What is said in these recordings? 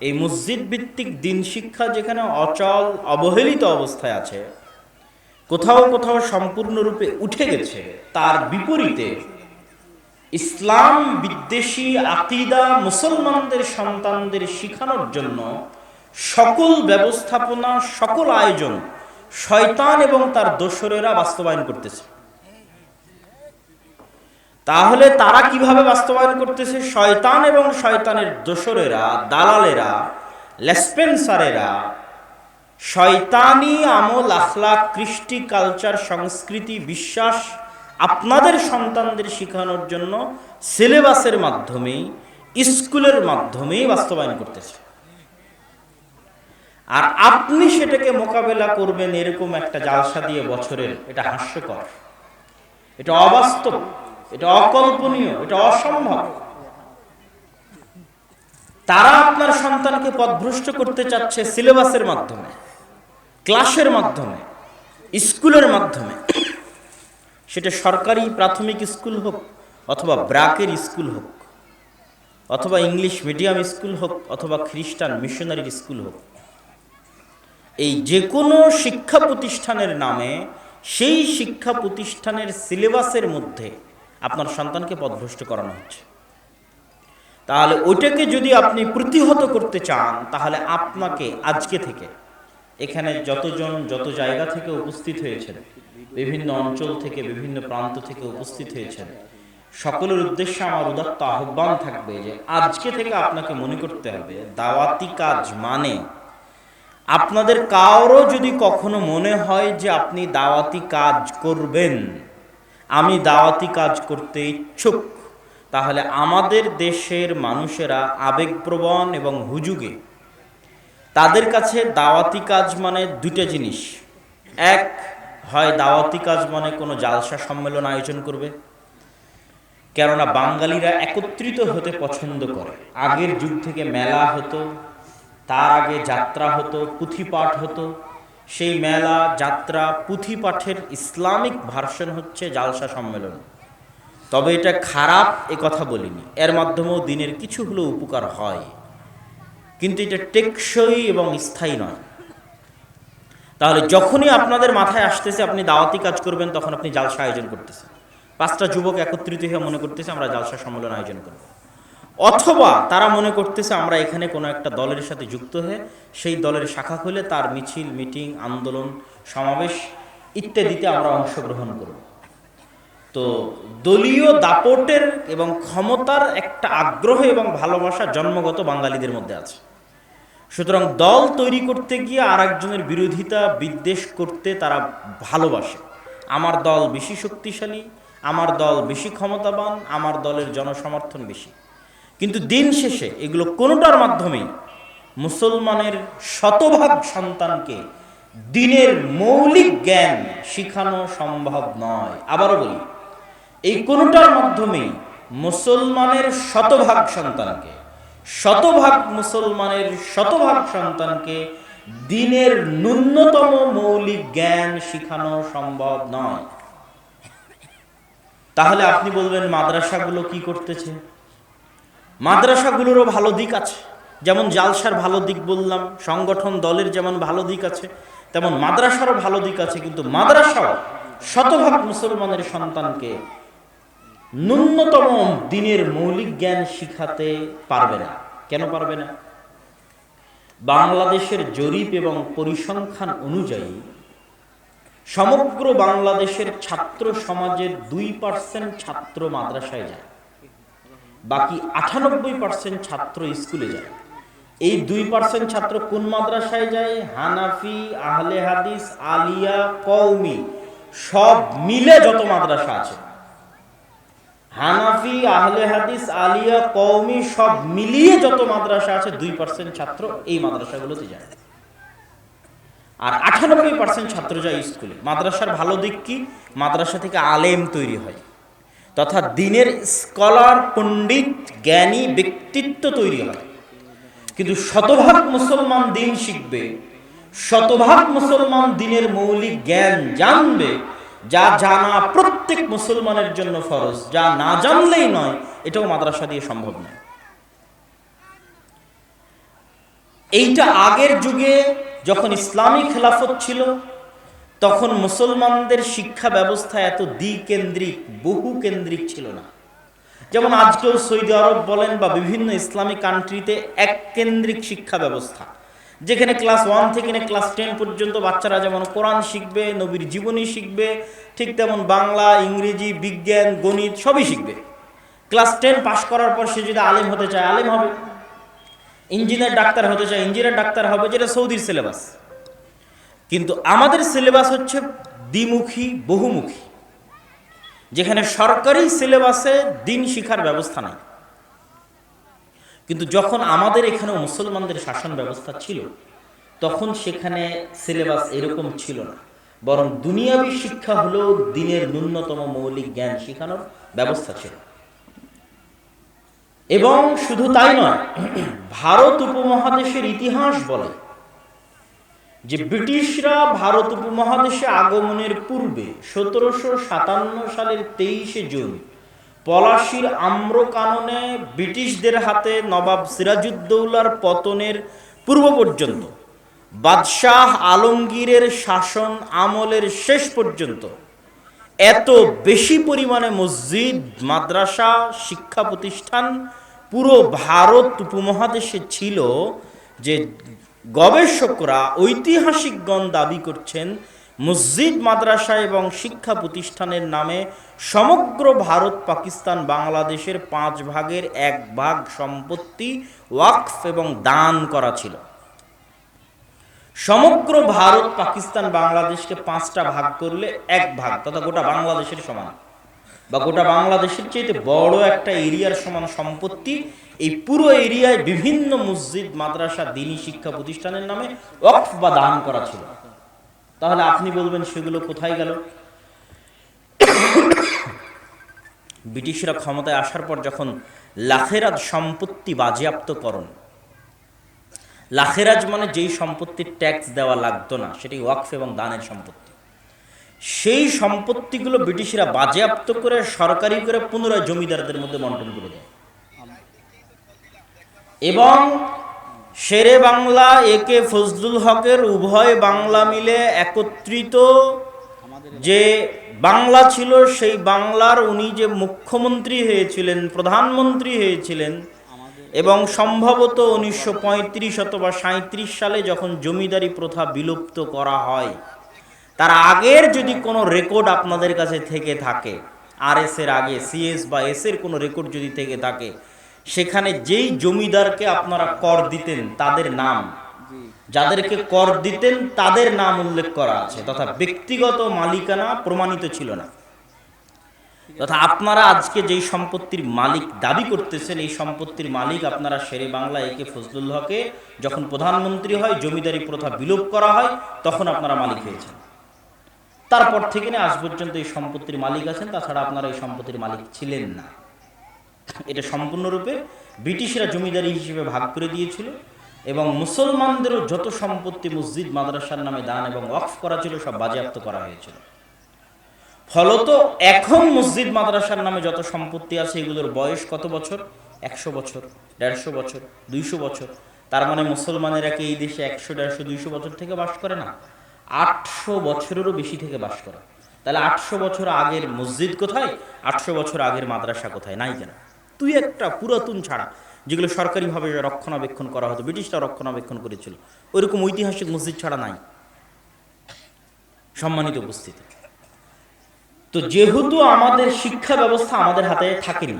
এই মসজিদ ভিত্তিক দিন শিক্ষা যেখানে অচল, অবহেলিত অবস্থায় আছে, কোথাও কোথাও সম্পূর্ণরূপে উঠে গেছে, তার বিপরীতে ইসলাম বিদ্বেষী আকিদা মুসলমানদের সন্তানদের শিখানোর জন্য সকল ব্যবস্থাপনা, সকল আয়োজন শয়তান এবং তার দোসরেরা বাস্তবায়ন করতেছে। তাহলে তারা কীভাবে বাস্তবায়ন করতেছে? শয়তান এবং শয়তানের দোসরেরা, দালালেরা, লেসপেন্সারেরা শয়তানি আমল আখলাক কৃষ্টি, কালচার, সংস্কৃতি, বিশ্বাস আপনাদের সন্তানদের শেখানোর জন্য সিলেবাসের মাধ্যমে স্কুলের মাধ্যমেই বাস্তবায়ন করতেছে। আর আপনি সেটাকে মোকাবেলা করবেন এরকম একটা জালসা দিয়ে বছরের, এটা হাস্যকর। এটা অবাস্তব। এটা অকল্পনীয়, এটা অসম্ভব। তারা আপনার সন্তানকে পথভ্রষ্ট করতে চাচ্ছে সিলেবাসের মাধ্যমে, ক্লাসের মাধ্যমে, স্কুলের মাধ্যমে। সেটা সরকারি প্রাথমিক স্কুল হোক, অথবা ব্রাকের স্কুল হোক, অথবা ইংলিশ মিডিয়াম স্কুল হোক, অথবা খ্রিস্টান মিশনারির স্কুল হোক। এই যে কোনো শিক্ষা প্রতিষ্ঠানের নামে, সেই শিক্ষা প্রতিষ্ঠানের সিলেবাসের মধ্যে আপনার সন্তানকে পথভ্রষ্ট করানো হচ্ছে। তাহলে ওইটাকে যদি আপনি প্রতিহত করতে চান, তাহলে আপনাকে আজকে থেকে এখানে যতজন, যত জায়গা থেকে উপস্থিত হয়েছেন, বিভিন্ন অঞ্চল থেকে, বিভিন্ন প্রান্ত থেকে উপস্থিত হয়েছেন, সকলের উদ্দেশ্যে আমার উদাত্ত আহ্বান থাকবে যে আজকে থেকে আপনাকে মনে করতে হবে, দাওয়াতি কাজ মানে আপনাদের কারও যদি কখনো মনে হয় যে আপনি দাওয়াতি কাজ করবেন আমি দাওয়াতি কাজ করতে ইচ্ছুক। তাহলে আমাদের দেশের মানুষেরা আবেগপ্রবণ এবং হুজুগে। তাদের কাছে দাওয়াতি কাজ মানে দুটো জিনিস। এক, হয় দাওয়াতি কাজ মানে কোনো জালসা সম্মেলন আয়োজন করবে। কেননা বাঙালিরা একত্রিত হতে পছন্দ করে। আগের যুগ থেকে মেলা হতো, তার আগে যাত্রা হতো, পুঁথিপাঠ হতো সেই মেলা, যাত্রা, পুঁথিপাঠের ইসলামিক ভার্সন হচ্ছে জালসা সম্মেলন। তবে এটা খারাপ এ কথা বলিনি। এর মাধ্যমেও দিনের কিছু হলেও উপকার হয়। কিন্তু এটা টেকসই এবং স্থায়ী নয়। তাহলে যখনই আপনাদের মাথায় আসতেছে আপনি দাওয়াতি কাজ করবেন, তখন আপনি জালসা আয়োজন করতেছেন। পাঁচটা যুবক একত্রিত হয়ে মনে করতেছে, আমরা জালসা সম্মেলন আয়োজন করব। অথবা তারা মনে করতেছে আমরা এখানে কোনো একটা দলের সাথে যুক্ত হয়ে সেই দলের শাখা খুলে তার মিছিল, মিটিং, আন্দোলন, সমাবেশ ইত্যাদিতে আমরা অংশগ্রহণ করব। তো দলীয় দাপটের এবং ক্ষমতার একটা আগ্রহ এবং ভালোবাসা জন্মগত বাঙালিদের মধ্যে আছে। সুতরাং দল তৈরি করতে গিয়ে আর একজনের বিরোধিতা, বিদ্বেষ করতে তারা ভালোবাসে। আমার দল বেশি শক্তিশালী, আমার দল বেশি ক্ষমতাবান, আমার দলের জনসমর্থন বেশি। কিন্তু দিন শেষে এগুলো কোনোটার মাধ্যমে মুসলমানের শতভাগ সন্তানকে দিনের মৌলিক জ্ঞান শিখানো সম্ভব নয়। আবারও বলি, এই কোনোটার মাধ্যমে মুসলমানের শতভাগ সন্তানকে, শতভাগ মুসলমানের শতভাগ সন্তানকে দিনের ন্যূনতম মৌলিক জ্ঞান শিখানো সম্ভব নয়। তাহলে আপনি বলবেন মাদ্রাসাগুলো কি করতেছে? মাদ্রাসাগুলোরও ভালো দিক আছে। যেমন জালসার ভালো দিক বললাম, সংগঠন দলের যেমন ভালো দিক আছে, তেমন মাদ্রাসারও ভালো দিক আছে, কিন্তু মাদ্রাসাও শতভাগ মুসলমানের সন্তানকে ন্যূনতম দিনের মৌলিক জ্ঞান শিখাতে পারবে না। কেন পারবে না? বাংলাদেশের জরিপ এবং পরিসংখ্যান অনুযায়ী সমগ্র বাংলাদেশের ছাত্র সমাজের দুই পার্সেন্ট ছাত্র মাদ্রাসায় যায়। বাকি আটানব্বই পার্সেন্ট ছাত্র স্কুলে যায়। এই দুই পার্সেন্ট ছাত্র কোন মাদ্রাসায় যায়? হানাফি, আহলে হাদিস, আলিয়া কৌমি সব মিলে যত মাদ্রাসা আছে। হানাফি, আহলে হাদিস, আলিয়া কৌমি সব মিলিয়ে যত মাদ্রাসা আছে, দুই পার্সেন্ট ছাত্র এই মাদ্রাসাগুলোতে যায়। আর আটানব্বই পার্সেন্ট ছাত্র যায় স্কুলে। মাদ্রাসার ভালো দিক কি? মাদ্রাসা থেকে আলেম তৈরি হয়। তথা দিনের স্কলার, পণ্ডিত, জ্ঞানী ব্যক্তিত্ব তৈরি হয়। কিন্তু শতভাগ মুসলমান দিন শিখবে, শতভাগ মুসলমান দিনের মৌলিক জ্ঞান জানবে, যা জানা প্রত্যেক মুসলমানের জন্য ফরজ, যা না জানলেই নয়, এটাও মাদ্রাসা দিয়ে সম্ভব নয়। এইটা আগের যুগে যখন ইসলামী খেলাফত ছিল তখন মুসলমানদের শিক্ষা ব্যবস্থা এত দ্বিকেন্দ্রিক বহু কেন্দ্রিক ছিল না। যেমন আজকেও সৌদি আরব বলেন বা বিভিন্ন ইসলামিক কান্ট্রিতে এক কেন্দ্রিক শিক্ষা ব্যবস্থা। যেখানে ক্লাস ওয়ান থেকে ক্লাস টেন পর্যন্ত বাচ্চারা যেমন কোরআন শিখবে, নবীর জীবনী শিখবে, ঠিক তেমন বাংলা, ইংরেজি, বিজ্ঞান, গণিত সবই শিখবে। ক্লাস টেন পাশ করার পর সে যদি আলেম হতে চায়, আলেম হবে। ইঞ্জিনিয়ার ডাক্তার হতে চায়, ইঞ্জিনিয়ার ডাক্তার হবে, যেটা সৌদির সিলেবাস। কিন্তু আমাদের সিলেবাস হচ্ছে দ্বিমুখী, বহুমুখী। যেখানে সরকারি সিলেবাসে দিন শিখার ব্যবস্থা নাই। কিন্তু যখন আমাদের এখানে মুসলমানদের শাসন ব্যবস্থা ছিল, তখন সেখানে সিলেবাস এরকম ছিল না। বরং দুনিয়াবী শিক্ষা হলেও দিনের ন্যূনতম মৌলিক জ্ঞান শেখানোর ব্যবস্থা ছিল। এবং শুধু তাই নয়, ভারত উপমহাদেশের ইতিহাস বলে যে ব্রিটিশরা ভারত উপমহাদেশে আগমনের পূর্বে সতেরোশো সাতান্ন সালের তেইশে জুন পলাশির আম্র কাননে ব্রিটিশদের হাতে নবাব সিরাজুদ্দৌলার পতনের পূর্ব পর্যন্ত, বাদশাহ আলমগীরের শাসন আমলের শেষ পর্যন্ত, এত বেশি পরিমাণে মসজিদ, মাদ্রাসা, শিক্ষা প্রতিষ্ঠান পুরো ভারত উপমহাদেশে ছিল যে গবেষকরা ঐতিহাসিকগণ দাবি করছেন, মসজিদ, মাদ্রাসা এবং শিক্ষা প্রতিষ্ঠানের নামে সমগ্র ভারত, পাকিস্তান, বাংলাদেশের পাঁচ ভাগের এক ভাগ সম্পত্তি, ওয়াকফ এবং দান করা ছিল। সমগ্র ভারত, পাকিস্তান, বাংলাদেশকে পাঁচটা ভাগ করলে এক ভাগ, তথা গোটা বাংলাদেশের সমান। বা গোটা বাংলাদেশের চাইতে বড় একটা এরিয়ার সমান সম্পত্তি, এই পুরো এরিয়ায় বিভিন্ন মসজিদ, মাদ্রাসা, দিনী শিক্ষা প্রতিষ্ঠানের নামে ওয়াকফ বা দান করা ছিল। তাহলে আপনি বলবেন সেগুলো কোথায় গেল? ব্রিটিশরা ক্ষমতায় আসার পর যখন লাখেরাত সম্পত্তি বাজেয়াপ্তকরণ, লাখেরাজ মানে যেই সম্পত্তির ট্যাক্স দেওয়া লাগতো না, সেটি ওয়াকফ এবং দানের সম্পত্তি। সেই সম্পত্তিগুলো ব্রিটিশরা বাজেয়াপ্ত করে সরকারি করে পুনরায় জমিদারদের মধ্যে বন্টন করে দেয়। এবং শেরে বাংলা একে ফজলুল হকের উভয় বাংলা মিলে একত্রিত যে বাংলা ছিল, সেই বাংলার উনি যে মুখ্যমন্ত্রী হয়েছিলেন, প্রধানমন্ত্রী হয়েছিলেন, এবং সম্ভবত উনিশশো পঁয়ত্রিশ অথবা সাঁত্রিশ সালে যখন জমিদারি প্রথা বিলুপ্ত করা হয় তার আগের যদি কোনো রেকর্ড আপনাদের কাছে থেকে থাকে আর এস এর আগে সিএস বা এস এর কোনো রেকর্ড যদি থেকে থাকে সেখানে যেই জমিদারকে আপনারা কর দিতেন তাদের নাম যাদেরকে কর দিতেন তাদের নাম উল্লেখ করা আছে তথা ব্যক্তিগত মালিকানা প্রমাণিত ছিল না। তথা আপনারা আজকে যেই সম্পত্তির মালিক দাবি করতেছেন এই সম্পত্তির মালিক আপনারা শেরে বাংলা একে ফজলুল হকে যখন প্রধানমন্ত্রী হয় জমিদারি প্রথা বিলোপ করা হয় তখন আপনারা মালিক হয়েছেন। তারপর থেকে না আজ পর্যন্ত এই সম্পত্তির মালিক আছেন, তাছাড়া আপনারা এই সম্পত্তির মালিক ছিলেন না। এটা সম্পূর্ণরূপে ব্রিটিশরা জমিদারি হিসেবে ভাগ করে দিয়েছিল এবং মুসলমানদেরও যত সম্পত্তি মসজিদ, মাদ্রাসার নামে দান এবং ওয়াকফ করা ছিল, সব বাজেয়াপ্ত করা হয়েছিল। ফলত এখন মসজিদ, মাদ্রাসার নামে যত সম্পত্তি আছে, এগুলোর বয়স কত বছর? একশো বছর, দেড়শো বছর, দুইশো বছর। তার মানে মুসলমানেরা কি এই দেশে একশো, দেড়শো, দুইশো বছর থেকে বাস করে না? আটশো বছরেরও বেশি থেকে বাস করে। তাহলে আটশো বছর আগের মসজিদ কোথায়? আটশো বছর আগের মাদ্রাসা কোথায়? নাই কেন? তুই একটা পুরাতন ছাড়া, যেগুলো সরকারিভাবে রক্ষণাবেক্ষণ করা হতো, ব্রিটিশরা রক্ষণাবেক্ষণ করেছিল, ওইরকম ঐতিহাসিক মসজিদ ছাড়া নাই। সম্মানিত উপস্থিতি। তো যেহেতু আমাদের শিক্ষা ব্যবস্থা আমাদের হাতে থাকেনি,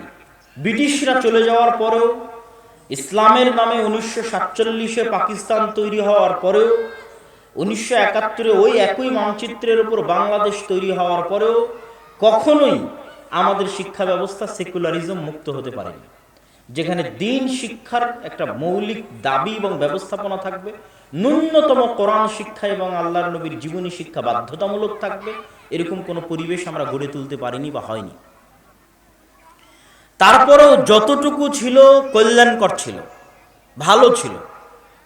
ব্রিটিশরা চলে যাওয়ার পরেও, ইসলামের নামে উনিশশো সাতচল্লিশে পাকিস্তান তৈরি হওয়ার পরেও উনিশশো একাত্তরে ওই একই মানচিত্রের উপর বাংলাদেশ তৈরি হওয়ার পরেও কখনোই আমাদের শিক্ষা ব্যবস্থা সেকুলারিজম মুক্ত হতে পারেনি। যেখানে দিন শিক্ষার একটা মৌলিক দাবি এবং ব্যবস্থাপনা থাকবে, ন্যূনতম কোরআন শিক্ষা এবং আল্লাহর নবীর জীবনী শিক্ষা বাধ্যতামূলক থাকবে, এরকম কোনো পরিবেশ আমরা গড়ে তুলতে পারিনি বা হয়নি। তারপরেও যতটুকু ছিল কল্যাণকর ছিল, ভালো ছিল।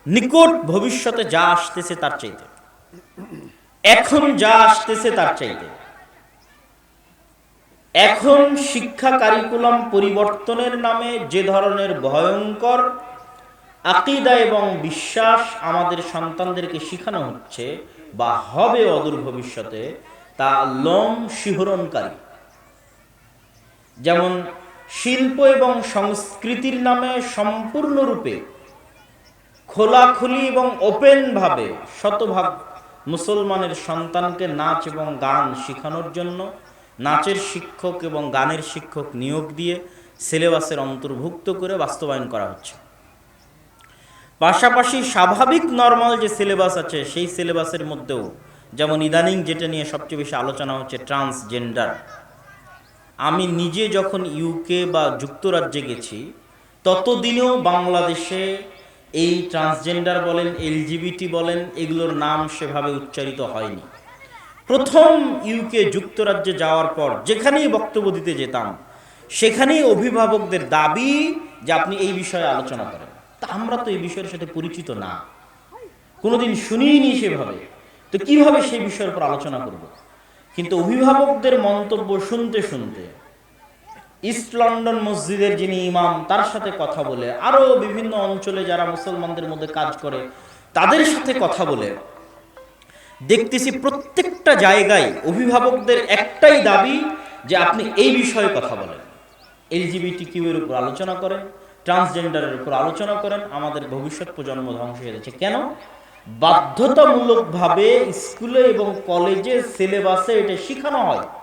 নিকট ভবিষ্যতে যা আসতেছে তার চাইতে। এখন যা আসতেছে তার চাইতে। এখন শিক্ষা কারিকুলাম পরিবর্তনের নামে যে ধরনের ভয়ঙ্কর আকিদা এবং বিশ্বাস আমাদের সন্তানদেরকে শেখানো হচ্ছে বা হবে অদূর ভবিষ্যতে, তা লোম শিহরণকারী। যেমন শিল্প এবং সংস্কৃতির নামে সম্পূর্ণরূপে খোলাখুলি এবং ওপেনভাবে শতভাগ মুসলমানের সন্তানকে নাচ এবং গান শেখানোর জন্য নাচের শিক্ষক এবং গানের শিক্ষক নিয়োগ দিয়ে সিলেবাসের অন্তর্ভুক্ত করে বাস্তবায়ন করা হচ্ছে। পাশাপাশি স্বাভাবিক নর্মাল যে সিলেবাস আছে, সেই সিলেবাসের মধ্যেও যেমন ইদানিং যেটা নিয়ে সবচেয়ে বেশি আলোচনা হচ্ছে ট্রান্সজেন্ডার। আমি নিজে যখন ইউকে বা যুক্তরাজ্যে গেছি, ততদিনেও বাংলাদেশে এই ট্রান্সজেন্ডার বলেন এলজিবিটি বলেন, এগুলোর নাম সেভাবে উচ্চারিত হয়নি। প্রথম ইউকে যুক্তরাজ্যে যাওয়ার পর যেখানেই বক্তব্য দিতে যেতাম, সেখানেই অভিভাবকদের দাবি যে আপনি এই বিষয়ে আলোচনা করেন। তা আমরা তো এই বিষয়ের সাথে পরিচিত না। কোনোদিন শুনিনি সেভাবে। তো কীভাবে সেই বিষয়ের উপর আলোচনা করব? কিন্তু অভিভাবকদের মন্তব্য শুনতে শুনতে ইস্ট লন্ডন মসজিদের যিনি ইমাম, তার সাথে কথা বলে, আরও বিভিন্ন অঞ্চলে যারা মুসলমানদের মধ্যে কাজ করে, তাদের সাথে কথা বলে। দেখতেছি প্রত্যেকটা জায়গায় অভিভাবকদের একটাই দাবি যে আপনি এই বিষয়ে কথা বলেন। এলজিবিটি কিউ এর উপর আলোচনা করেন, ট্রান্সজেন্ডারের উপর আলোচনা করেন, আমাদের ভবিষ্যৎ প্রজন্ম ধ্বংস হয়ে যাচ্ছে। কেন? বাধ্যতামূলকভাবে স্কুলে এবং কলেজে সিলেবাসে এটা শেখানো হয়।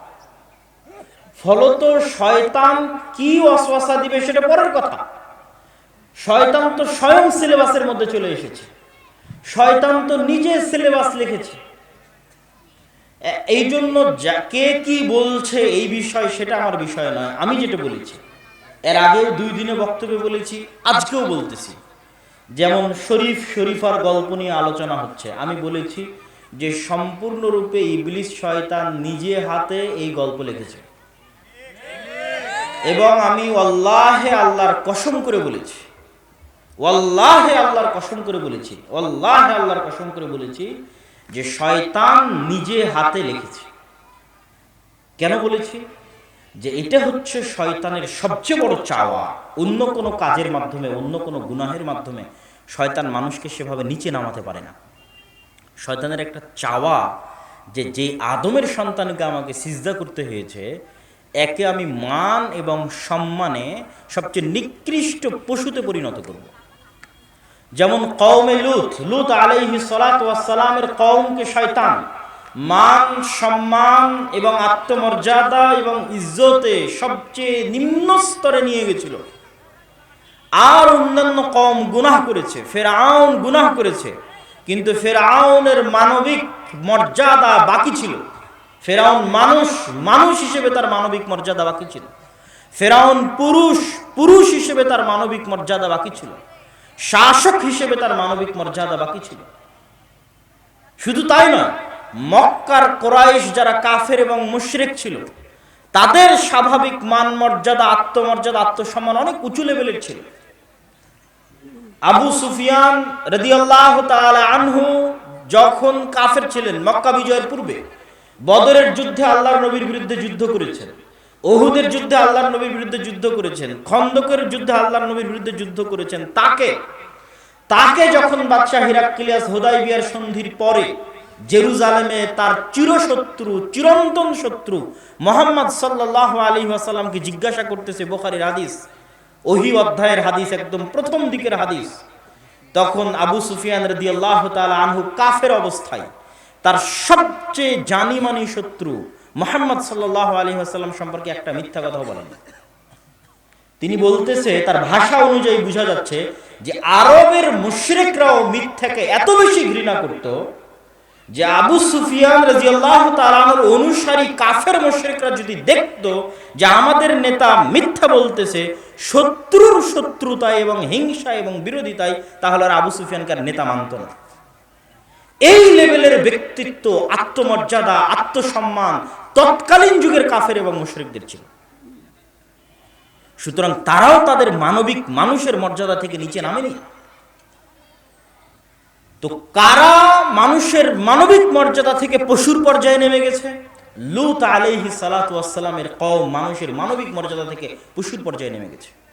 ফলত শয়তান কি অশ্বাসা দিবে সেটা পরের কথা। শয়তান তো স্বয়ং সিলেবাসের মধ্যে চলে এসেছে। শয়তান তো নিজে সিলেবাস লিখেছে। এই জন্য কে কি বলছে এই বিষয় সেটা আমার বিষয় নয়। আমি যেটা বলেছি, এর আগেও দুই দিনে বক্তব্যে বলেছি, আজকেও বলতেছি। যেমন শরীফ শরীফার গল্প নিয়ে আলোচনা হচ্ছে। আমি বলেছি যে সম্পূর্ণরূপে ইবলিস শয়তান নিজে হাতে এই গল্প লিখেছে। এবং আমি ওয়াল্লাহে আল্লাহর কসম করে বলেছি। ওয়াল্লাহে আল্লাহর কসম করে বলেছি। ওয়াল্লাহে আল্লাহর কসম করে বলেছি যে শয়তান নিজে হাতে লিখেছে। কেন বলেছি? যে এটা হচ্ছে শয়তানের সবচেয়ে বড় চাওয়া। অন্য কোনো কাজের মাধ্যমে, অন্য কোনো গুনাহের মাধ্যমে শয়তান মানুষকে সেভাবে নিচে নামাতে পারে না। শয়তানের একটা চাওয়া যে যে আদমের সন্তানকে আমাকে সিজদা করতে হয়েছে একে আমি মান এবং সম্মানে সবচেয়ে নিকৃষ্ট পশুতে পরিণত করব। যেমন কওমে লুত লুত আলাইহি সালাতু সালামের কওমকে শয়তান মান, সম্মান এবং আত্মমর্যাদা এবং ইজ্জতে সবচেয়ে নিম্ন স্তরে নিয়ে গেছিল। আর অন্যান্য কম গুনাহ করেছে, ফেরাউন গুনাহ করেছে, কিন্তু ফের ফেরাউনের মানবিক মর্যাদা বাকি ছিল। ফেরাউন মানুষ মানুষ হিসেবে তার মানবিক মর্যাদা বাকি ছিল। ফেরাউন পুরুষ পুরুষ হিসেবে তার মানবিক মর্যাদা বাকি ছিল। শাসক হিসেবে তার মানবিক মর্যাদা বাকি ছিল। শুধু তাই নয়, মক্কার কোরাইশ যারা কাফের এবং মুশরিক ছিল, তাদের স্বাভাবিক মান মর্যাদা, আত্মমর্যাদা, আত্মসম্মান অনেক উঁচু লেভেলের ছিল। আবু সুফিয়ান রদিয়াল্লাহ তাআলা আনহু যখন কাফের ছিলেন মক্কা বিজয়ের পূর্বে বদরের যুদ্ধে আল্লাহর নবীর বিরুদ্ধে যুদ্ধ করেছেন। ওহুদের যুদ্ধে আল্লাহর নবীর বিরুদ্ধে যুদ্ধ করেছেন। খন্দকের যুদ্ধে আল্লাহর নবীর বিরুদ্ধে যুদ্ধ করেছেন। তাকে তাকে যখন বাদশাহ হিরাক্কিলিয়াস হুদাইবিয়ার সন্ধির পরে জেরুজালেমে তার চিরশত্রু, চিরন্তন শত্রু মোহাম্মদ সাল্লাহ আলী ওয়াসাল্লামকে জিজ্ঞাসা করতেছে বোখারির হাদিস, ওহি অধ্যায়ের হাদিস একদম প্রথম দিকের হাদিস, তখন আবু সুফিয়ান রদি আল্লাহ আনহু কাফের অবস্থায় তার সবচেয়ে জানিমানি শত্রু মোহাম্মদ সাল্লাহ আলী আসাল্লাম সম্পর্কে একটা মিথ্যা কথা বলেন তিনি বলতেছে, তার ভাষা অনুযায়ী বোঝা যাচ্ছে যে আরবের মুশরিকরাও মিথ্যাকে এত বেশি ঘৃণা করত যে আবু সুফিয়ান অনুসারী কাফের মুশরিকরা যদি দেখতো যে আমাদের নেতা মিথ্যা বলতেছে, শত্রুর শত্রুতায় এবং হিংসা এবং বিরোধিতায়, তাহলে আর আবু সুফিয়ানকে নেতা মানত না। এই লেভেলের ব্যক্তিত্ব, আত্মমর্যাদা, আত্মসম্মান তৎকালীন যুগের কাফের এবং মুশরিকদের ছিল। সুতরাং তারাও তাদের মানবিক মানুষের মর্যাদা থেকে নিচে নামেনি। তো কারা মানুষের মানবিক মর্যাদা থেকে পশুর পর্যায়ে নেমে গেছে? লুত আলাইহি সালাতু ওয়াসসালামের কওম মানুষের মানবিক মর্যাদা থেকে পশুর পর্যায়ে নেমে গেছে।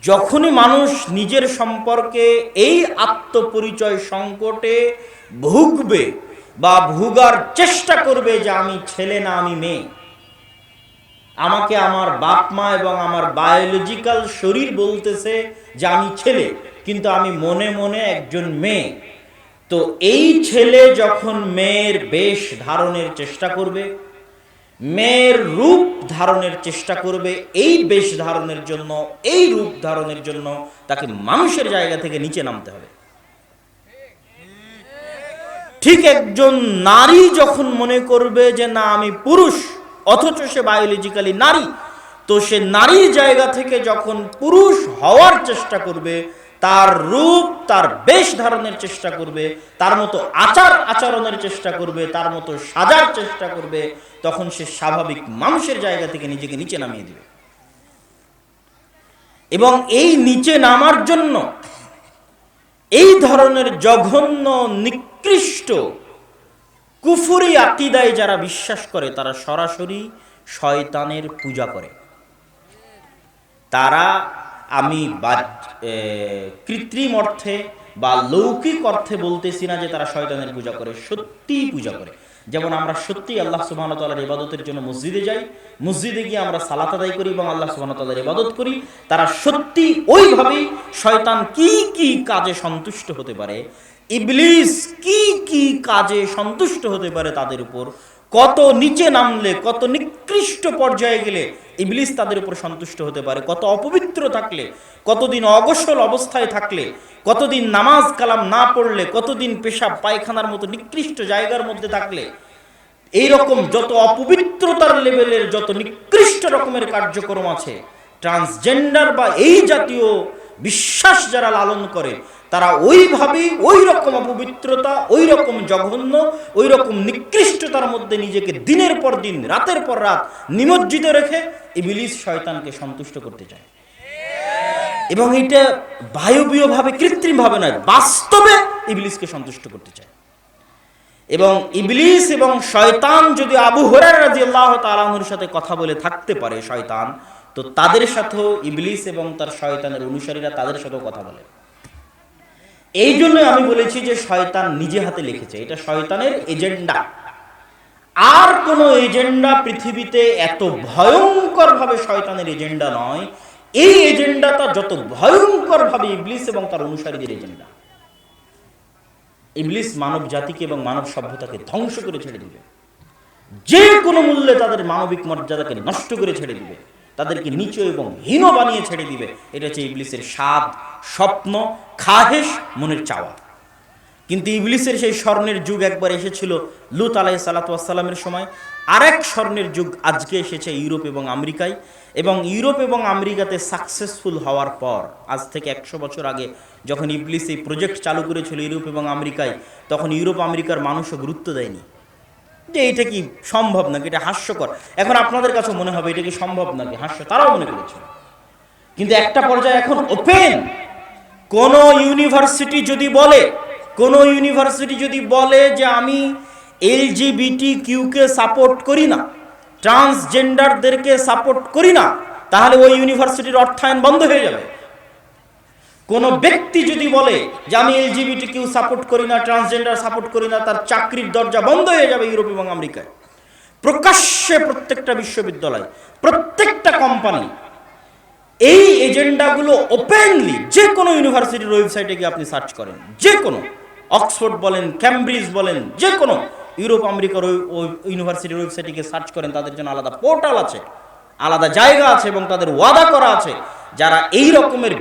যখনই মানুষ নিজের সম্পর্কে এই আত্মপরিচয় সংকটে ভুগবে বা ভুগার চেষ্টা করবে যে আমি ছেলে না, আমি মেয়ে, আমাকে আমার বাপ মা এবং আমার বায়োলজিক্যাল শরীর বলতেছে যে আমি ছেলে, কিন্তু আমি মনে মনে একজন মেয়ে। তো এই ছেলে যখন মেয়ের বেশ ধারণের চেষ্টা করবে মেয়ের রূপ ধারণের চেষ্টা করবে, এই বেশ ধারণের জন্য, এই রূপ ধারণের জন্য তাকে মানুষের জায়গা থেকে নিচে নামতে হবে। ঠিক একজন নারী যখন মনে করবে যে, না, আমি পুরুষ, অথচ সে বায়োলজিক্যালি নারী, তো সে নারীর জায়গা থেকে যখন পুরুষ হওয়ার চেষ্টা করবে, তার রূপ, তার বেশ ধারণের চেষ্টা করবে, তার মতো আচার আচরণের চেষ্টা করবে, তার মতো সাজার চেষ্টা করবে তখন সে স্বাভাবিক মানুষের জায়গা থেকে নিজেকে নিচে নামিয়ে দিবে। এবং এই নিচে নামার জন্য এই ধরনের জঘন্য, নিকৃষ্ট, কুফুরি আকিদায় যারা বিশ্বাস করে, তারা সরাসরি শয়তানের পূজা করে। তারা, আমি কৃত্রিম অর্থে বা লৌকিক অর্থে বলতেছি না যে তারা শয়তানের পূজা করে, সত্যিই পূজা করে। যেমন আমরা সত্যি আল্লাহ সুবাহ তাল্লাহর ইবাদতের জন্য মসজিদে যাই, মসজিদে গিয়ে আমরা সালাত আদায় করি এবং আল্লাহ সুবাহ তাল্লাহর ইবাদত করি, তারা সত্যি ওইভাবে শয়তান কি কি কাজে সন্তুষ্ট হতে পারে, ইবলিস কি কি কাজে সন্তুষ্ট হতে পারে তাদের উপর কত নিচে নামলে, কত নিকৃষ্ট পর্যায়ে গেলে ইবলিস তাদের উপর সন্তুষ্ট হতে পারে। কত অপবিত্র থাকলে, কতদিন অগসল অবস্থায় থাকলে, কতদিন নামাজ কালাম না পড়লে, কতদিন পেশাব পায়খানার মতো নিকৃষ্ট জায়গার মধ্যে থাকলে এই রকম যত অপবিত্রতার লেভেলের, যত নিকৃষ্ট রকমের কার্যক্রম আছে ট্রান্সজেন্ডার বা এই জাতীয় বিশ্বাস যারা লালন করে, তারা ওইভাবেই ওই রকম অপবিত্রতা ওই রকম জঘন্য ওই রকম নিকৃষ্টতার মধ্যে নিজেকে দিনের পর দিন, রাতের পর রাত নিমজ্জিত রেখে ইবিলিস শয়তানকে সন্তুষ্ট করতে চায়। এবং এটা বায়বীয়ভাবে, কৃত্রিমভাবে নয়, বাস্তবে ইবলিসকে সন্তুষ্ট করতে চায়। এবং ইবলিস এবং শয়তান যদি আবু হরার রাজি আল্লাহ তালাহুর সাথে কথা বলে থাকতে পারে, শয়তান তো তাদের সাথেও ইবলিস এবং তার শয়তানের অনুসারীরা তাদের সাথেও কথা বলে। এই জন্য আমি বলেছি যে শয়তান নিজে হাতে লিখেছে। এটা শয়তানের এজেন্ডা। আর কোন এজেন্ডা পৃথিবীতে এত ভয়ঙ্কর ভাবে শয়তানের এজেন্ডা নয়। এই এজেন্ডাটা যত ভয়ঙ্কর ভাবে ইবলিস এবং তার অনুসারীদের এজেন্ডা। ইবলিস মানব জাতিকে এবং মানব সভ্যতাকে ধ্বংস করে ছেড়ে দিবে। যে কোনো মূল্যে তাদের মানবিক মর্যাদাকে নষ্ট করে ছেড়ে দিবে। তাদেরকে নিচু এবং হীন বানিয়ে ছেড়ে দিবে। এটা হচ্ছে ইবলিসের স্বাদ, স্বপ্ন, খাহেশ, মনের চাওয়া। কিন্তু ইবলিসের সেই স্বর্ণের যুগ একবার এসেছিল লুত আলাই সালাতামের সময়। আরেক স্বর্ণের যুগ আজকে এসেছে ইউরোপ এবং আমেরিকায়। এবং ইউরোপ এবং আমেরিকাতে সাকসেসফুল হওয়ার পর, আজ থেকে একশো বছর আগে যখন ইবলিস এই প্রজেক্ট চালু করেছিল ইউরোপ এবং আমেরিকায়, তখন ইউরোপ আমেরিকার মানুষও গুরুত্ব দেয়নি। যে এটা কি সম্ভব নাকি? এটা হাস্যকর। এখন আপনাদের কাছে মনে হবে এটা কি সম্ভব নাকি? হাস্য তারাও মনে করেছে। কিন্তু একটা পর্যায়ে এখন ওপেন কোন ইউনিভার্সিটি যদি বলে, কোন ইউনিভার্সিটি যদি বলে যে আমি এলজিবিটি কিউকে সাপোর্ট করি না ট্রান্সজেন্ডারদেরকে সাপোর্ট করি না, তাহলে ওই ইউনিভার্সিটির অর্থায়ন বন্ধ হয়ে যাবে। কোন ব্যক্তি যদি বলে যে আমি এলজিবিটি কিউ সাপোর্ট করি না, ট্রান্সজেন্ডার সাপোর্ট করি না, তার চাকরির দরজা বন্ধ হয়ে যাবে ইউরোপ এবং আমেরিকায়। প্রকাশ্যে প্রত্যেকটা বিশ্ববিদ্যালয়, প্রত্যেকটা কোম্পানি, এই এজেন্ডাগুলো ওপেনলি যে কোনো ইউনিভার্সিটির ওয়েবসাইটে গিয়ে আপনি সার্চ করেন, যে কোনো। অক্সফোর্ড বলেন, ক্যামব্রিজ বলেন, যে কোনো ইউরোপ আমেরিকার ইউনিভার্সিটির ওয়েবসাইটে গিয়ে সার্চ করেন, তাদের জন্য আলাদা পোর্টাল আছে, আলাদা জায়গা আছে এবং তাদের ওয়াদা করা আছে, যারা এই রকমের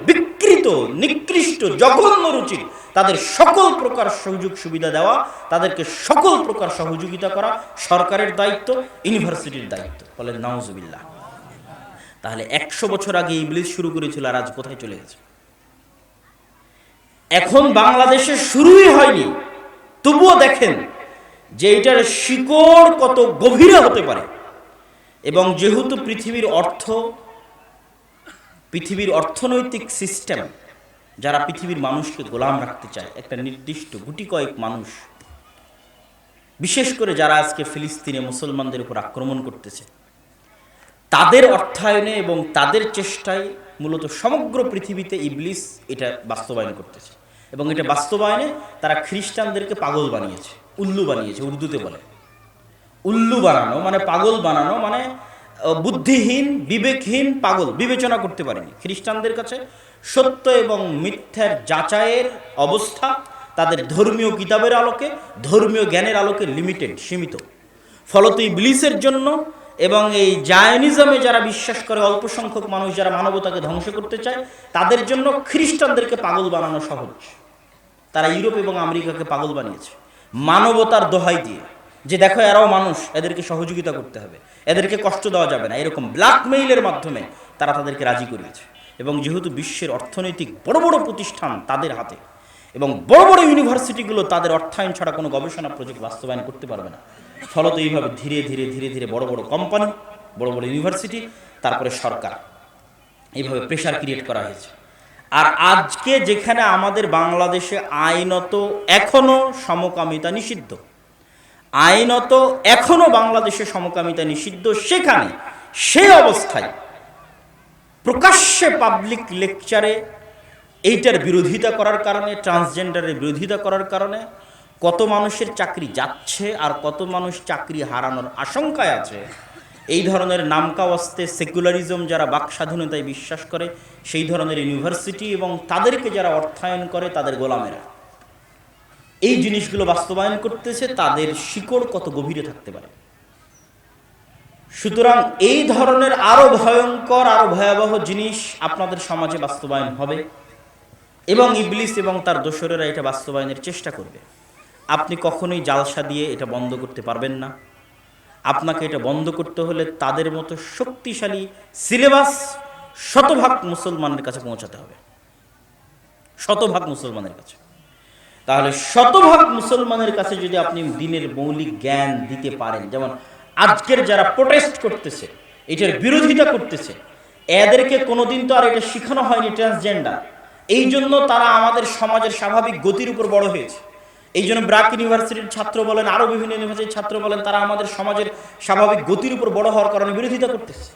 বিকৃত নিকৃষ্ট, জঘন্য রুচির তাদের সকল প্রকার সুযোগ সুবিধা দেওয়া, তাদেরকে সকল প্রকার সহযোগিতা করা সরকারের দায়িত্ব, ইউনিভার্সিটির দায়িত্ব। বলেন নাউজুবিল্লাহ। তাহলে একশো বছর আগে ইবলিস শুরু করেছিল আর আজ কোথায় চলে গেছে? এখন বাংলাদেশে শুরুই হয়নি। তবুও দেখেন যে এটার শিকড় কত গভীরে হতে পারে। এবং যেহেতু পৃথিবীর অর্থ পৃথিবীর অর্থনৈতিক সিস্টেম যারা পৃথিবীর মানুষকে গোলাম রাখতে চায়, একটা নির্দিষ্ট গুটি কয়েক মানুষ, বিশেষ করে যারা আজকে ফিলিস্তিনে মুসলমানদের উপর আক্রমণ করতেছে, তাদের অর্থায়নে এবং তাদের চেষ্টায় মূলত সমগ্র পৃথিবীতে ইবলিস এটা বাস্তবায়ন করতেছে। এবং এটা বাস্তবায়নে তারা খ্রিস্টানদেরকে পাগল বানিয়েছে, উল্লু বানিয়েছে, উর্দুতে বলে। উল্লু বানানো মানে পাগল বানানো মানে বুদ্ধিহীন, বিবেকহীন, পাগল, বিবেচনা করতে পারেনি। খ্রিস্টানদের কাছে সত্য এবং মিথ্যার যাচাইয়ের অবস্থা তাদের ধর্মীয় কিতাবের আলোকে, ধর্মীয় জ্ঞানের আলোকে লিমিটেড সীমিত। ফলত ইবলিসের জন্য এবং এই জায়নিজমে যারা বিশ্বাস করে, অল্প সংখ্যক মানুষ যারা মানবতাকে ধ্বংস করতে চায়, তাদের জন্য খ্রিস্টানদেরকে পাগল বানানো সহজ। তারা ইউরোপ এবং আমেরিকাকে পাগল বানিয়েছে। মানবতার দোহাই দিয়ে। যে দেখো এরাও মানুষ, এদেরকে সহযোগিতা করতে হবে। এদেরকে কষ্ট দেওয়া যাবে না। এরকম ব্ল্যাকমেইলের মাধ্যমে তারা তাদেরকে রাজি করিয়েছে। এবং যেহেতু বিশ্বের অর্থনৈতিক বড় বড় প্রতিষ্ঠান তাদের হাতে, এবং বড় বড় ইউনিভার্সিটিগুলো তাদের অর্থায়ন ছাড়া কোনো গবেষণা প্রজেক্ট বাস্তবায়ন করতে পারবে না, ফলত এইভাবে ধীরে ধীরে ধীরে ধীরে বড় বড় কোম্পানি বড় বড় ইউনিভার্সিটি, তারপরে সরকার। এইভাবে প্রেশার ক্রিয়েট করা হয়েছে। আর আজকে যেখানে আমাদের বাংলাদেশে আইনত এখনও সমকামিতা নিষিদ্ধ। আইনত এখনও বাংলাদেশে সমকামিতা নিষিদ্ধ। সেখানে সেই অবস্থায় প্রকাশ্যে পাবলিক লেকচারে এইটার বিরোধিতা করার কারণে ট্রান্সজেন্ডারের বিরোধিতা করার কারণে কত মানুষের চাকরি যাচ্ছে আর কত মানুষ চাকরি হারানোর আশঙ্কায় আছে, এই ধরনের নামকাওয়াস্তে সেকুলারিজম যারা বাক স্বাধীনতায় বিশ্বাস করে, সেই ধরনের ইউনিভার্সিটি এবং তাদেরকে যারা অর্থায়ন করে, তাদের গোলামেরা। এই জিনিসগুলো বাস্তবায়ন করতেছে, তাদের শিকড় কত গভীরে থাকতে পারে। সুতরাং এই ধরনের আরও ভয়ঙ্কর, আরও ভয়াবহ জিনিস আপনাদের সমাজে বাস্তবায়ন হবে এবং ইবলিস এবং তার দোসরেরা এটা বাস্তবায়নের চেষ্টা করবে। আপনি কখনোই জালসা দিয়ে এটা বন্ধ করতে পারবেন না। আপনাকে এটা বন্ধ করতে হলে তাদের মতো শক্তিশালী সিলেবাস শতভাগ মুসলমানের কাছে পৌঁছাতে হবে। শতভাগ মুসলমানের কাছে। তাহলে শতভাগ মুসলমানের কাছে যদি আপনি দিনের মৌলিক জ্ঞান দিতে পারেন, যেমন আজকের যারা প্রোটেস্ট করতেছে, এটার বিরোধিতা করতেছে, এদেরকে কোনোদিন তো আর এটা শেখানো হয়নি ট্রান্সজেন্ডার এই জন্য তারা আমাদের সমাজের স্বাভাবিক গতির উপর বড় হয়েছে। এই জন্য ব্রাক ইউনিভার্সিটির ছাত্র বলেন, আরও বিভিন্ন ইউনিভার্সিটির ছাত্র বলেন, তারা আমাদের সমাজের স্বাভাবিক গতির উপর বড় হওয়ার কারণে বিরোধিতা করতেছে।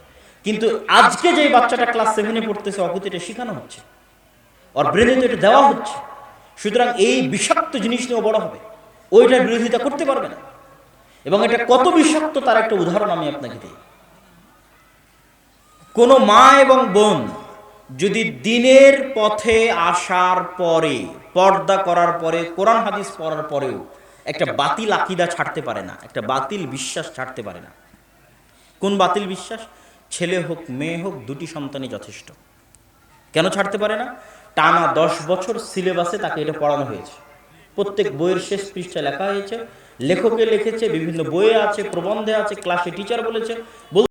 কিন্তু আজকে যে বাচ্চাটা ক্লাস সেভেনে পড়তেছে, অকুতে এটা শেখানো হচ্ছে। ওর ব্রেনে তো এটা দেওয়া হচ্ছে। সুতরাং এই বিষাক্ত জিনিস নিয়েও বড় হবে। ওইটার বিরোধিতা করতে পারবে না। এবং এটা কত বিষাক্ত তার একটা উদাহরণ আমি আপনাকে দিই। কোনো মা এবং বোন যদি দিনের পথে আসার পরে, পর্দা করার পরে, কোরআন হাদিস পড়ার পরেও একটা বাতিল আকিদা ছাড়তে পারে না, একটা বাতিল বিশ্বাস ছাড়তে পারে না। কোন বাতিল বিশ্বাস? ছেলে হোক, মেয়ে হোক, দুটি সন্তানই যথেষ্ট। কেন ছাড়তে পারে না? টানা দশ বছর সিলেবাসে তাকে এটা পড়ানো হয়েছে। প্রত্যেক বইয়ের শেষ পৃষ্ঠা লেখা হয়েছে। লেখকে লিখেছে, বিভিন্ন বইয়ে আছে, প্রবন্ধে আছে ক্লাসে টিচার বলেছে। বল-